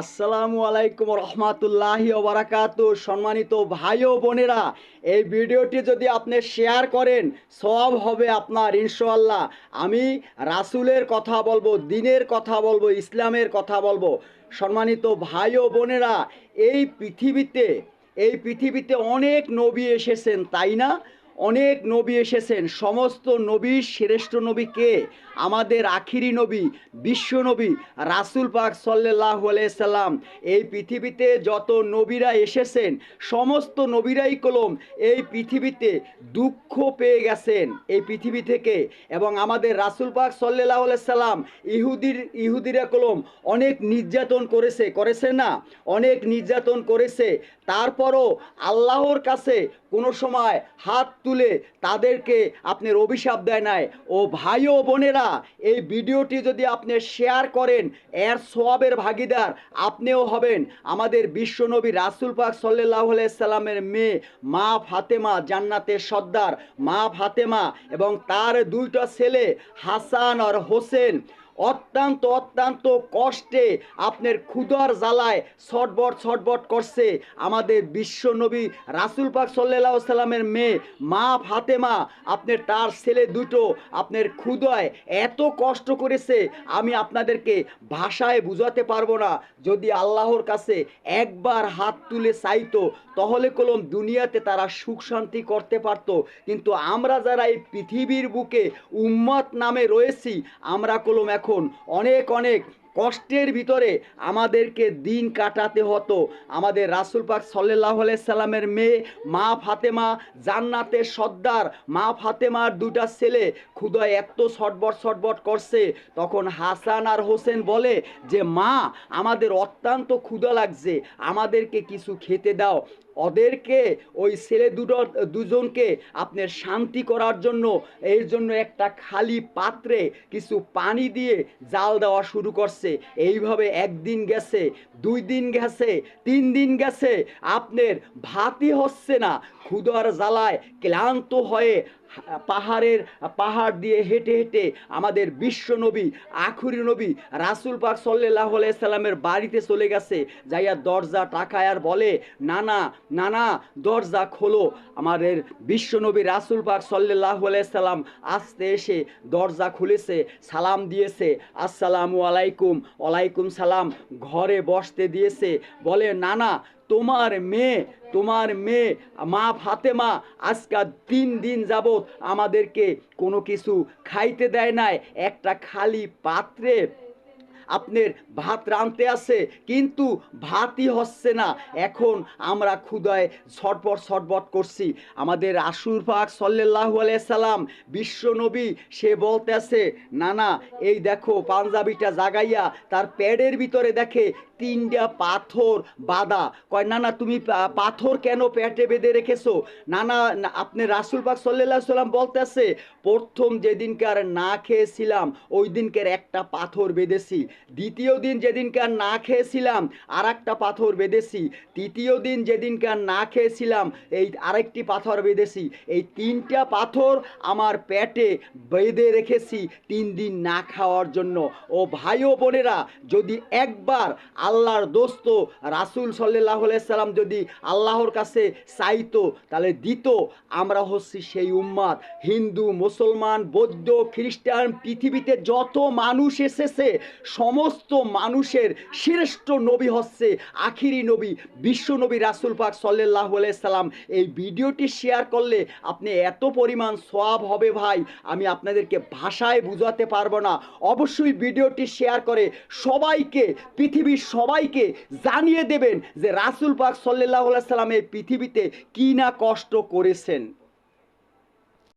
আসসালামু আলাইকুম রহমাতুল্লাহি ওবারাকাত সম্মানিত ভাই ও বোনেরা, এই ভিডিওটি যদি আপনি শেয়ার করেন সব হবে আপনার ইনশাল্লাহ আমি রাসুলের কথা বলব, দিনের কথা বলব, ইসলামের কথা বলব। সম্মানিত ভাই ও বোনেরা, এই পৃথিবীতে এই পৃথিবীতে অনেক নবী এসেছেন, তাই না? অনেক নবী এসেছেন। সমস্ত নবীর শ্রেষ্ঠ নবী কে? আমাদের আখিরি নবী, বিশ্ব নবী, রাসুল পাক সাল্লাহ সাল্লাম। এই পৃথিবীতে যত নবীরা এসেছেন, সমস্ত নবীরাই কলম এই পৃথিবীতে দুঃখ পেয়ে গেছেন এই পৃথিবী থেকে। এবং আমাদের রাসুল পাক সাল্লাহ সাল্লাম, ইহুদির, ইহুদিরা কলম অনেক নির্যাতন করেছে। করেছে না? অনেক নির্যাতন করেছে। তারপরও আল্লাহর কাছে কোনো সময় হাত তুলে তাদেরকে আপনার অভিশাপ দেয় নাই। ও ভাই ও বোনেরা, এই ভিডিওটি যদি আপনি শেয়ার করেন, এর সোয়াবের ভাগিদার আপনিও হবেন। আমাদের বিশ্বনবী রাসুল পাক সাল্লাহ সাল্লামের মেয়ে, মা ফাতেমা জান্নাতের সর্দার, মা ফাতেমা এবং তার দুইটা ছেলে, হাসান আর হোসেন। অত্যন্ত অত্যন্ত কষ্টে আপনার ক্ষুধার জ্বালায় ছটবট ছটবট করছে আমাদের বিশ্ব নবী রাসুল পাক সাল্লাহ সাল্লামের মেয়ে, মা ফাতেমা। আপনার তার ছেলে দুটো আপনার ক্ষুদায় এত কষ্ট করেছে, আমি আপনাদেরকে ভাষায় বুঝাতে পারব না। যদি আল্লাহর কাছে একবার হাত তুলে চাইতো, তাহলে কলম দুনিয়াতে তারা সুখ শান্তি করতে পারত। কিন্তু আমরা যারা এই পৃথিবীর বুকে উম্মত নামে রয়েছি, আমরা কলম এখন অনেক অনেক কষ্টের ভিতরে আমাদেরকে দিন কাটাতে হতো। আমাদের রাসুল পাক সাল্লাহ সাল্লামের মেয়ে, মা ফাতেমা, জান্নাতের সর্দার, মা ফাতেমার দুটা ছেলে ক্ষুদায় এত ছটবট ছটবট করছে। তখন হাসান আর হোসেন বলে যে, মা, আমাদের অত্যন্ত ক্ষুধা লাগছে, আমাদেরকে কিছু খেতে দাও। ওদেরকে, ওই ছেলে দুটো, দুজনকে আপনার শান্তি করার জন্য, এর জন্য একটা খালি পাত্রে কিছু পানি দিয়ে জাল দেওয়া শুরু করছে। এইভাবে একদিন গেছে, দুই দিন গেছে, তিন দিন গেছে, আপনার ভাতই হচ্ছে না। ক্ষুধার জ্বালায় ক্লান্ত হয়ে পাহাড়ের, পাহাড় দিয়ে হেঁটে হেঁটে আমাদের বিশ্ব নবী, আখুরি নবী, রাসুল পাক সাল্লাহ সাল্লামের বাড়িতে চলে গেছে, যাইয়া দরজা টাকায় আর বলে, নানা না না না দরজা খোলো। আমাদের বিশ্ব নবী রাসুল পাক সাল্লাহ সাল্লাম আসতে এসে দরজা খুলেছে, সালাম দিয়েছে, আসসালামু আলাইকুম। ওয়ালাইকুম সালাম, ঘরে বসতে দিয়েছে। বলে, নানা, তোমার মেয়ে তোমার মেয়ে, মা ফাতেমা আজকাল তিন দিন যাবত আমাদেরকে কোনো কিছু খাইতে দেয় নাই। একটা খালি পাত্রে আপনার ভাত রাঁধতে আছে কিন্তু ভাতই হচ্ছে না। এখন আমরা ক্ষুদায় ছটপট ছটবট করছি। আমাদের আশুর পাক সাল্লাহ সাল্লাম বিশ্ব নবী সে বলতে আছে না না এই দেখো পাঞ্জাবিটা জাগাইয়া তার প্যাডের ভিতরে দেখে তিনটা পাথর বাদা কয় না না তুমি পাথর কেন পেটে বেঁধে রেখেছো? না না, আপনি রাসুল পাক সাল্লাহ সাল্লাম বলতেছে প্রথম যেদিনকার না খেয়েছিলাম ওই দিনকার একটা পাথর বেঁধেছি। দ্বিতীয় দিন যেদিনকার না খেয়েছিলাম আর একটা পাথর বেঁধেছি। তৃতীয় দিন যেদিনকার না খেয়েছিলাম, এই আরেকটি পাথর বেঁধেছি। এই তিনটা পাথর আমার পেটে বেঁধে রেখেছি তিন দিন না খাওয়ার জন্য। ও ভাই ও বোনেরা, যদি একবার আল্লাহর দোস্ত রাসুল সাল্লাহ সাল্লাম যদি আল্লাহর কাছে চাইতো, তাহলে দিত। আমরা হচ্ছি সেই উম্মাদ। হিন্দু, মুসলমান, বৌদ্ধ, খ্রিস্টান, পৃথিবীতে যত মানুষ এসেছে সমস্ত মানুষের শ্রেষ্ঠ নবী হচ্ছে আখিরি নবী, বিশ্ব নবী রাসুল পাক সাল্লাহ সাল্লাম। এই ভিডিওটি শেয়ার করলে আপনি এত পরিমাণ সওয়াব হবে ভাই, আমি আপনাদেরকে ভাষায় বুঝাতে পারব না। অবশ্যই ভিডিওটি শেয়ার করে সবাইকে, পৃথিবীর সবাইকে জানিয়ে দেবেন যে রাসুল পাক সাল্লাহ সাল্লাম এই পৃথিবীতে কি না কষ্ট করেছেন।